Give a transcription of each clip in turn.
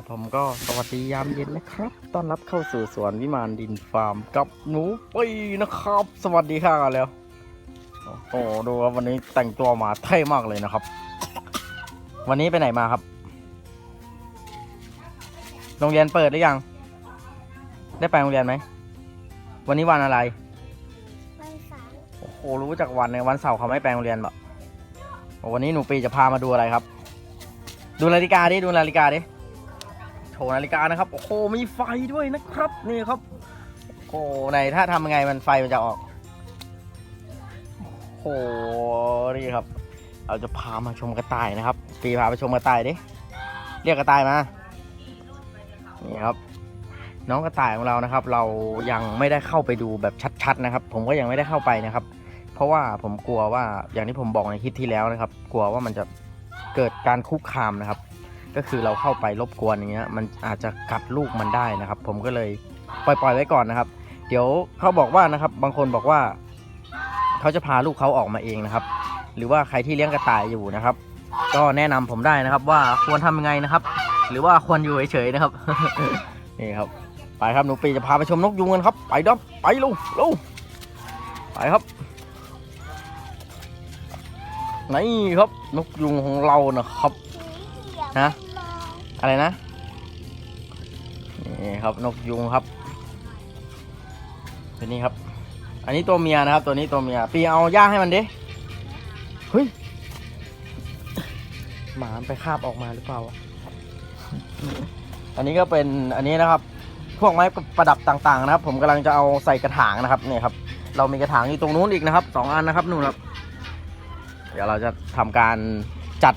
ครับผมก็สวัสดียามเย็นนะครับ ต้อนรับเข้าสู่สวนวิมานดินฟาร์มกับหนูปีนะครับ สวัสดีค่ะกันแล้ว โอ้โหดูครับวันนี้แต่งตัวมาเท่มากเลยนะครับ วันนี้ไปไหนมาครับ โรงเรียนเปิดหรือยัง ได้ไปโรงเรียนไหม วันนี้วันอะไร วันเสาร์โอ้โหรู้จากวันในยวันเสาร์เขาไม่ไปโรงเรียนแบบวันนี้หนูปีจะพามาดูอะไรครับ ดูนาฬิกาดิ ดูนาฬิกาดิโช ว์นาฬิกานะครับ โอ้โห มีไฟด้วยนะครับ นี่ครับ โอ้โหในถ้าทำยังไงมันไฟมันจะออก โอ้โห นี่ครับ เราจะพามาชมกระต่ายนะครับปีพาไปชมกระต่ายดิ เรียกกระต่ายมา นี่ครับ น้องกระต่ายของเรานะครับ เรายังไม่ได้เข้าไปดูแบบชัดๆนะครับ ผมก็ยังไม่ได้เข้าไปนะครับ เพราะว่าผมกลัวว่าอย่างที่ผมบอกในคลิปที่แล้วนะครับ กลัวว่ามันจะเกิดการคุกคามนะครับ ก็คือเราเข้าไปรบกวนอย่างเงี้ยมันอาจจะกัดลูกมันได้นะครับ ผมก็เลยปล่อยๆไว้ก่อนนะครับ เดี๋ยวเขาบอกว่านะครับ บางคนบอกว่าเขาจะพาลูกเขาออกมาเองนะครับ หรือว่าใครที่เลี้ยงกระต่ายอยู่นะครับ ก็แนะนำผมได้นะครับ ว่าควรทำยังไงนะครับ หรือว่าควรอยู่เฉยๆนะครับนี่ครับไปครับหนูปีจะพาไปชมนกยุงกันครับ ไปดับไปลูกลูกไปครับนี่ครับนกยุงของเรานะครับ ฮะอะไรนะนี่ครับนกยุงครับตัวนี้ครับ อันนี้ตัวเมียนะครับ ตัวนี้ตัวเมียปีเอาหญ้าให้มันดิเฮ้ยหมามไปคาบออกมาหรือเปล่าอันนี้ก็เป็นอันนี้นะครับ พวกไม้ประดับต่างๆ นะครับ ผมกำลังจะเอาใส่กระถางนะครับเนี่ยครับ เรามีกระถางอยู่ตรงนู้นอีกนะครับสองอันนะครับนู่นครับ เดี๋ยวเราจะทำการจัด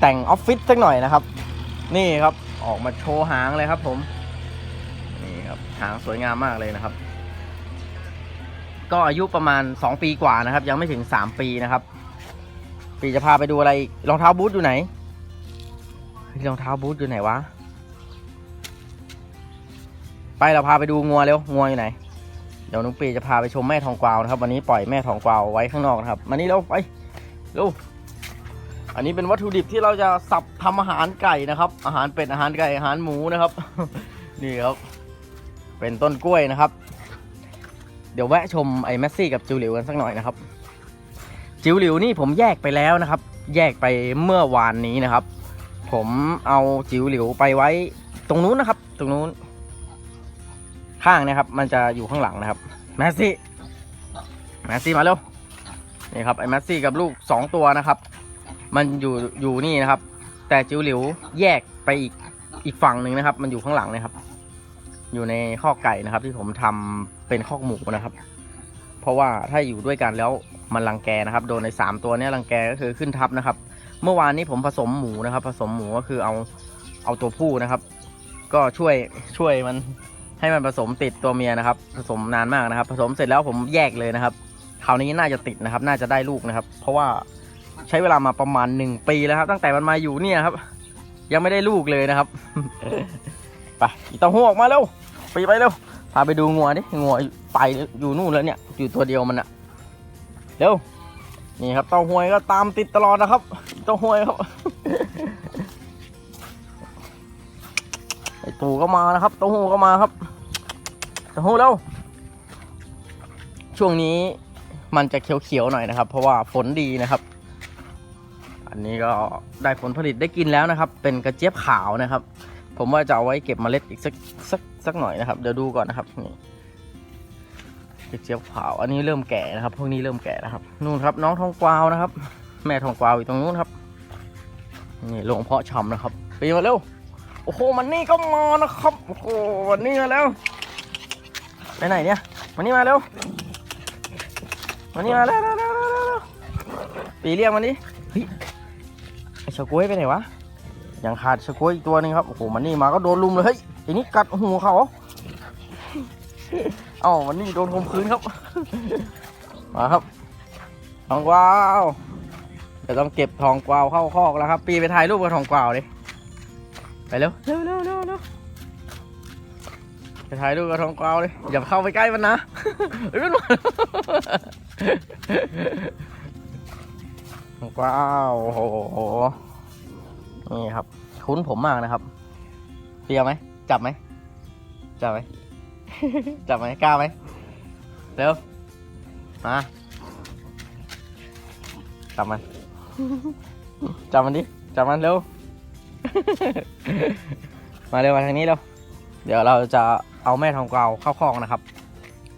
แต่งออฟฟิศสักหน่อยนะครับ นี่ครับออกมาโชว์หางเลยครับ ผม นี่ครับหางสวยงามมากเลยนะครับ ก็อายุประมาณ 2 ปีกว่านะครับ ยังไม่ถึง 3 ปีนะครับ ปีจะพาไปดูอะไรอีกรองเท้าบูทอยู่ไหนรองเท้าบูทอยู่ไหนวะไปเราพาไปดูงัวเร็วงัวอยู่ไหน เดี๋ยวนุ๊กปีจะพาไปชมแม่ทองกวาวนะครับ วันนี้ปล่อยแม่ทองกวาวไว้ข้างนอกนะครับมานี่เร็วไปเร็ว อันนี้เป็นวัตถุดิบที่เราจะสับทำอาหารไก่นะครับ อาหารเป็ดอาหารไก่อาหารหมูนะครับ นี่ครับ เป็นต้นกล้วยนะครับ เดี๋ยวแวะชมไอ้แมสซี่กับจิวหลิวกันสักหน่อยนะครับ จิวหลิวนี่ผมแยกไปแล้วนะครับ แยกไปเมื่อวานนี้นะครับ ผมเอาจิวหลิวไปไว้ตรงนู้นนะครับ ตรงนู้น ข้างนะครับ มันจะอยู่ข้างหลังนะครับแมสซี่แมสซี่มาเร็วนี่ครับไอ้แมสซี่กับลูกสองตัวนะครับ มันอยู่อยู่นี่นะครับ แต่จิ๋วหลิวแยกไปอีกอีกฝั่งหนึ่งนะครับ มันอยู่ข้างหลังนะครับ อยู่ในข้อไก่นะครับ ที่ผมทำเป็นข้อหมูนะครับ เพราะว่าถ้าอยู่ด้วยกันแล้วมันรังแกนะครับ โดนในสามตัวนี้รังแกก็คือขึ้นทับนะครับ เมื่อวานนี้ผมผสมหมูนะครับ ผสมหมูก็คือเอาเอาตัวผู้นะครับ ก็ช่วยช่วยมันให้มันผสมติดตัวเมียนะครับ ผสมนานมากนะครับ ผสมเสร็จแล้วผมแยกเลยนะครับคราวนี้น่าจะติดนะครับ น่าจะได้ลูกนะครับ เพราะว่า ใช้เวลามาประมาณหนึ่งปีแล้วครับ ตั้งแต่มันมาอยู่เนี่ยครับ ยังไม่ได้ลูกเลยนะครับไปอีเต้าหู้ออกมาเร็วไปไปเร็วพาไปดูงัวดิงัวไปอยู่นู่นแล้วเนี่ยอยู่ตัวเดียวมันอะเร็วนี่ครับเต้าหวยก็ตามติดตลอดนะครับ เต้าหวยครับไอตู่ก็มานะครับ เต้าหู้ก็มาครับเต้าหู้เร็วช่วงนี้มันจะเขียวๆหน่อยนะครับ เพราะว่าฝนดีนะครับ นนี้ก็ได้ผลผลิตได้กินแล้วนะครับ เป็นกระเจี๊ยบขาวนะครับ ผมว่าจะเอาไว้เก็บเมล็ดอีกสักสักสักหน่อยนะครับ เดี๋ยวดูก่อนนะครับนี่กระเจี๊ยบขาว อันนี้เริ่มแก่นะครับ พวกนี้เริ่มแก่นะครับ นู่นครับ น้องทองกวาวนะครับ แม่ทองกวาวอยู่ตรงนู้นครับ นี่โรงเพาะชำนะครับ ไปมาเร็ว โอ้โห มันนี่ก็มานะครับ โอ้โหวันนี้มาแล้ว ไปไหนเนี่ยมันนี่มาเร็วมันนี่มาแล้วเร็วเร็วเร็วเร็วเร็วปีเรียกมันดิ เฮ้ยไอชกล้วยไปไหนวะยังขาดชะกล้วยอีกตัวหนึงครับโอ้โหมันนี่มาก็โดนลุมเลยเฮ้ยไอ้นี่กัดหูเขาเอ้ามันนี่โดนคมคืนครับ มาครับทองกวาวเดี๋ยวต้องเก็บทองกวาวเข้าคอกแล้วครับ ปีไปถ่ายรูปกับทองกวาวดิไปเร็วเร็วเร็วเร็วเร็วไปถ่ายรูปกับทองกวาวเลยอย่าเข้าไปใกล้มันนะเอ้ยมัน ว้าวโอ้โหนี่ครับ คุ้นผมมากนะครับพี่เอาไหมจับไหมจับไหมจับไหมกล้าไหมเร็วมาจับมันจับมันดิจับมันเร็วมาเร็วมาทางนี้เร็วเดี๋ยวเราจะเอาแม่ทองกวาวเข้าคลอกนะครับ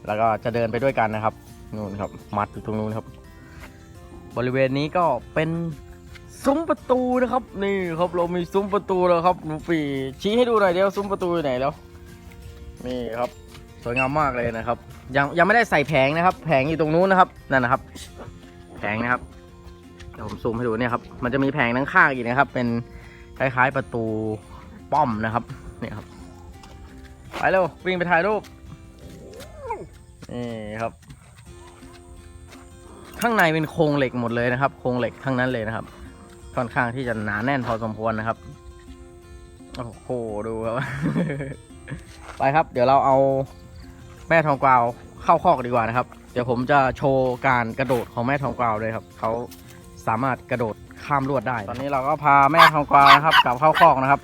แล้วก็จะเดินไปด้วยกันนะครับนู่นครับ มัดอยู่ตรงนู้นครับ ริเวณนี้ก็เป็นซุ้มประตูนะครับ นี่ครับเรามีซุ้มประตูแล้วครับหนูปีชี้ให้ดูหน่อยเดียวซุ้มประตูอยู่ไหนแล้วนี่ครับสวยงามมากเลยนะครับ ยังยังไม่ได้ใส่แผงนะครับ แผงอยู่ตรงนู้นนะครับนั่นนะครับ แผงนะครับเดี๋ยวผมซูมให้ดูเนี่ยครับ มันจะมีแผงทั้งข้างอีกนะครับ เป็นคล้ายๆประตูป้อมนะครับเนี่ยครับไปเร็ววิ่งไปถ่ายรูปนี่ครับ ข้างในเป็นโครงเหล็กหมดเลยนะครับโครงเหล็กทั้งนั้นเลยนะครับ ค่อนข้างที่จะหนาแน่นพอสมควรนะครับโอ้โหดูครับ ไปครับ เดี๋ยวเราเอาแม่ทองกวาวเข้าคอกดีกว่านะครับ เดี๋ยวผมจะโชว์การกระโดดของแม่ทองกวาวเลยครับเขาสามารถกระโดดข้ามลวดได้ ตอนนี้เราก็พาแม่ทองกวาวนะครับกลับเข้าคอกนะครับ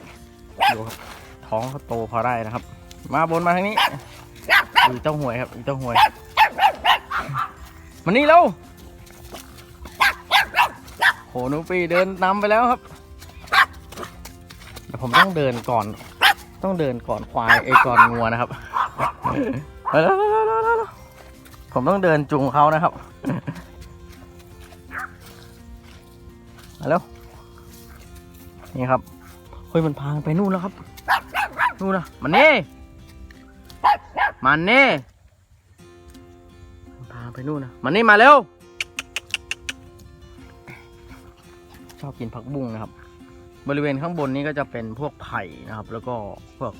ดูครับท้องเขาโตพอได้นะครับ มาบนมาทางนี้อีเต้าหวยครับอีเต้าหวยมานี่เร็ว โหนูปีเดินนำไปแล้วครับแต่ผมต้องเดินก่อน ต้องเดินก่อนควายไอ้ก่อนงัวนะครับไปแล้วผมต้องเดินจูงเขานะครับมาแล้วนี่ครับเฮ้ยมันพางไปนู่นแล้วครับนู่นนะมันนี่มันนี่มันพาไปนู่นนะมันนี่มาเร็ว อบกินผักบุ้งนะครับ บริเวณข้างบนนี้ก็จะเป็นพวกไผ่นะครับ แล้วก็พวก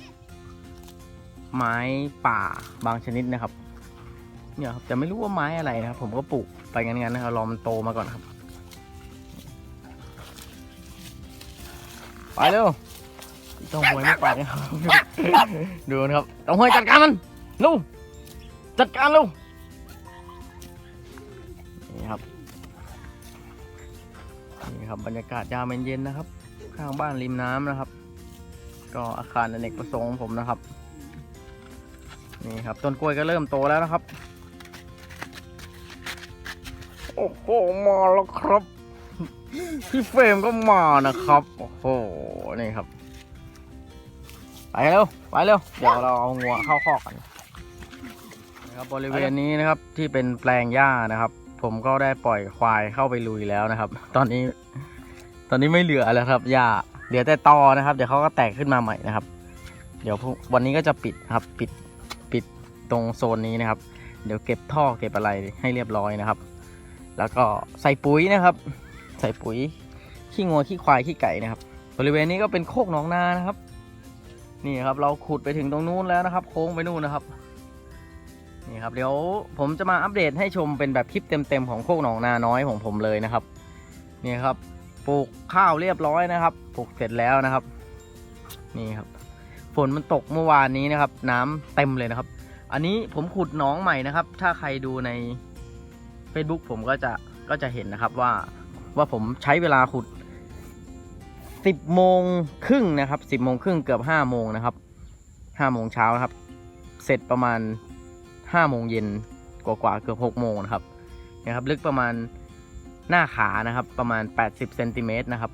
ไม้ป่าบางชนิดนะครับ เนี่ยครับแต่ไม่รู้ว่าไม้อะไรนะครับ ผมก็ปลูกไปงั้นๆนะครับรอมันโตมาก่อนครับ ไปเร็วต้องหวยไม่ไปนะครับดูนะครับต้องหวยจัดการมันลูกจัดการลูกนี่ครับ ครับบรรยากาศยามเย็นๆนะครับ ข้างบ้านริมน้ำนะครับ ก็อาคารอเนกประสงค์ผมนะครับ นี่ครับต้นกล้วยก็เริ่มโตแล้วนะครับ โอ้โหมาแล้วครับพี่เฟรมก็มานะครับ โอ้โหนี่ครับ ไปเร็วไปเร็วเดี๋ยวเราเอางัวเข้าคอกกันนะครับบริเวณนี้นะครับที่เป็นแปลงหญ้านะครับ ผมก็ได้ปล่อยควายเข้าไปลุยแล้วนะครับ ตอนนี้ ตอนนี้ไม่เหลือแล้วครับหญ้าเหลือแต่ตอนะครับ เดี๋ยวเขาก็แตกขึ้นมาใหม่นะครับ เดี๋ยววันนี้ก็จะปิดครับ ปิดปิดตรงโซนนี้นะครับ เดี๋ยวเก็บท่อเก็บอะไรให้เรียบร้อยนะครับ แล้วก็ใส่ปุ๋ยนะครับ ใส่ปุ๋ยขี้งัวขี้ควายขี้ไก่นะครับ บริเวณนี้ก็เป็นโคกหนองนานะครับ นี่ครับ เราขุดไปถึงตรงนู้นแล้วนะครับ โค้งไปนู่นนะครับนี่ครับเดี๋ยวผมจะมาอัปเดตให้ชมเป็นแบบคลิปเต็มๆของโคกหนองนาน้อยของผมเลยนะครับ นี่ครับ ปลูกข้าวเรียบร้อยนะครับ ปลูกเสร็จแล้วนะครับ นี่ครับ ฝนมันตกเมื่อวานนี้นะครับ น้ำเต็มเลยนะครับ อันนี้ผมขุดหนองใหม่นะครับ ถ้าใครดูใน Facebook ผมก็จะก็จะเห็นนะครับว่าว่าผมใช้เวลาขุด 10โมงครึ่งนะครับ 10โมงครึ่งเกือบ5โมงนะครับ5โมงเช้านะครับ เสร็จประมาณ5โมงเย็นกว่าๆเกือบ6โมงนะครับนะครับ ลึกประมาณ หน้าขานะครับ ประมาณ 80เซนติเมตรนะครับ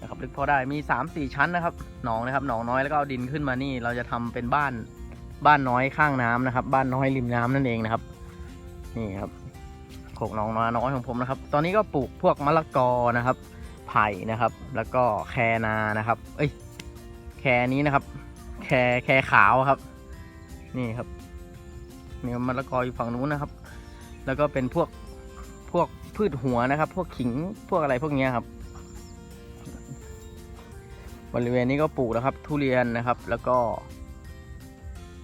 นะครับลึกพอได้มี 3-4 ชั้นนะครับหนองนะครับหนองน้อยแล้วก็เอาดินขึ้นมานี่เราจะทำเป็นบ้านบ้านน้อยข้างน้ำนะครับ บ้านน้อยริมน้ำนั่นเองนะครับ นี่ครับโขกหนองนาน้อยของผมนะครับ ตอนนี้ก็ปลูกพวกมะละกอนะครับ ไผ่นะครับ แล้วก็แคนานะครับ เอ้ยแคนี้นะครับ แคแคขาวครับ นี่ครับนี่มะละกออยู่ฝั่งนู้นนะครับ แล้วก็เป็นพวก พืชหัวนะครับ พวกขิงพวกอะไรพวกนี้ครับ บริเวณนี้ก็ปลูกแล้วครับ ทุเรียนนะครับ แล้วก็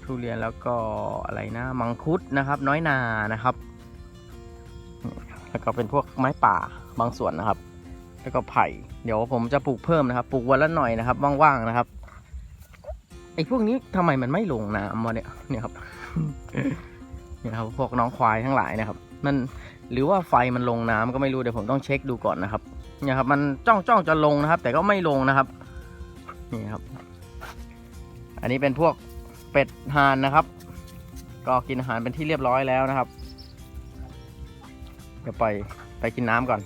ทุเรียนแล้วก็อะไรนะ มังคุดนะครับ น้อยนานะครับ แล้วก็เป็นพวกไม้ป่าบางส่วนนะครับ แล้วก็ไผ่ เดี๋ยวผมจะปลูกเพิ่มนะครับ ปลูกวันละหน่อยนะครับว่างๆนะครับไอ้พวกนี้ทำไมมันไม่ลงน้ำวะเนี่ยเนี่ยครับเนี่ยครับพวกน้องควายทั้งหลายนะครับ มัน หรือว่าไฟมันลงน้ำก็ไม่รู้เดี๋ยวผมต้องเช็คดูก่อนนะครับเนี่ยครับ มันจ้องจ้องจะลงนะครับ แต่ก็ไม่ลงนะครับนี่ครับ อันนี้เป็นพวกเป็ดห่านนะครับ ก็กินอาหารเป็นที่เรียบร้อยแล้วนะครับเดี๋ยวไปไปกินน้ำก่อน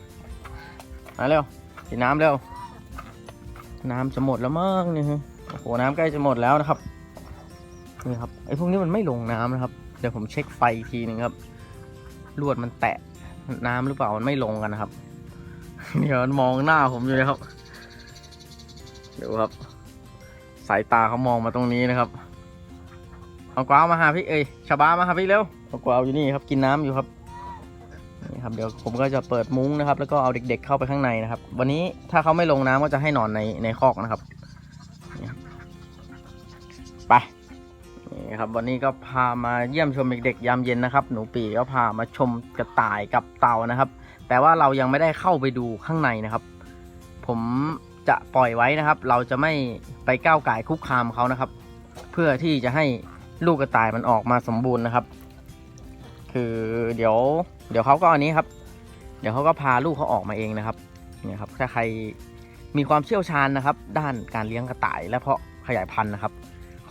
มาเร็วกินน้ำเร็วน้ำจะหมดแล้วมั้งนี่ฮะโอ้โหน้ำใกล้จะหมดแล้วนะครับนี่ครับไอ้พวกนี้มันไม่ลงน้ำนะครับเดี๋ยวผมเช็คไฟอีกทีหนึ่งครับลวดมันแตะ น้ำหรือเปล่ามันไม่ลงกันนะครับเดี๋ยวมันมองหน้าผมอยู่นะครับเดี๋ยวครับ สายตาเขามองมาตรงนี้นะครับเอากวาวมาหาพี่เอ้ยชาบามาหาพี่เร็วเอากวาวอยู่นี่ครับกินน้ำอยู่ครับนี่ครับเดี๋ยวผมก็จะเปิดมุ้งนะครับ แล้วก็เอาเด็ก ๆ เข้าไปข้างในนะครับ วันนี้ถ้าเขาไม่ลงน้ำก็จะให้นอนในในคอกนะครับ นี่ครับวันนี้ก็พามาเยี่ยมชมเด็กๆยามเย็นนะครับ หนูปีก็พามาชมกระต่ายกับเต่านะครับ แต่ว่าเรายังไม่ได้เข้าไปดูข้างในนะครับ ผมจะปล่อยไว้นะครับ เราจะไม่ไปก้าวไก่คุกคามเขานะครับ เพื่อที่จะให้ลูกกระต่ายมันออกมาสมบูรณ์นะครับ คือเดี๋ยว เดี๋ยวเขาก็อันนี้ครับ เดี๋ยวเขาก็พาลูกเขาออกมาเองนะครับเนี่ยครับถ้าใครมีความเชี่ยวชาญนะครับ ด้านการเลี้ยงกระต่ายและเพาะขยายพันธุ์นะครับ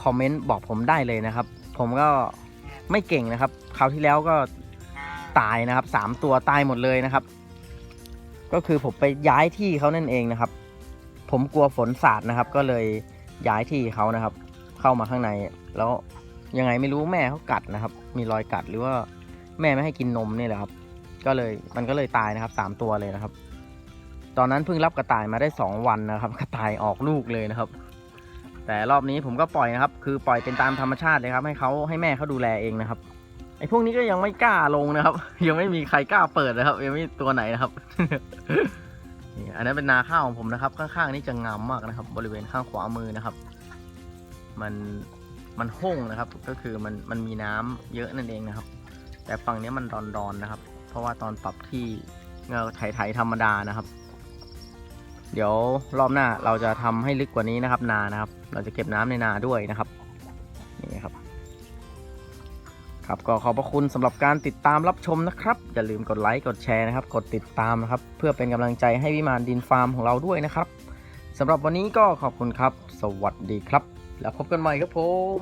คอมเมนต์บอกผมได้เลยนะครับ ผมก็ไม่เก่งนะครับคราวที่แล้วก็ตายนะครับสามตัวตายหมดเลยนะครับ ก็คือผมไปย้ายที่เขานั่นเองนะครับ ผมกลัวฝนสาดนะครับ ก็เลยย้ายที่เขานะครับ เข้ามาข้างในแล้วยังไงไม่รู้แม่เขากัดนะครับ มีรอยกัดหรือว่าแม่ไม่ให้กินนมนี่แหละครับ ก็เลยมันก็เลยตายนะครับสามตัวเลยนะครับ ตอนนั้นเพิ่งรับกระต่ายมาได้สองวันนะครับ กระต่ายออกลูกเลยนะครับ แต่รอบนี้ผมก็ปล่อยนะครับ คือปล่อยเป็นตามธรรมชาติเลยครับ ให้เขาให้แม่เขาดูแลเองนะครับไอ้พวกนี้ก็ยังไม่กล้าลงนะครับ ยังไม่มีใครกล้าเปิดนะครับ ยังไม่มีตัวไหนนะครับนี่อันนั้นเป็นนาข้าวของผมนะครับ ข้างๆนี่จะงามมากนะครับ บริเวณข้างขวามือนะครับ มันมันห้งนะครับ ก็คือมันมันมีน้ำเยอะนั่นเองนะครับ แต่ฝั่งนี้มันรอนๆนะครับ เพราะว่าตอนปรับที่เงาไถๆธรรมดานะครับ เดี๋ยวรอบหน้าเราจะทำให้ลึกกว่านี้นะครับนานะครับ เราจะเก็บน้ำในนาด้วยนะครับนี่ครับ ครับก็ขอบพระคุณสำหรับการติดตามรับชมนะครับ อย่าลืมกดไลค์กดแชร์นะครับ กดติดตามนะครับ เพื่อเป็นกำลังใจให้วิมานดินฟาร์มของเราด้วยนะครับสำหรับวันนี้ก็ขอบคุณครับ สวัสดีครับ แล้วพบกันใหม่ครับผม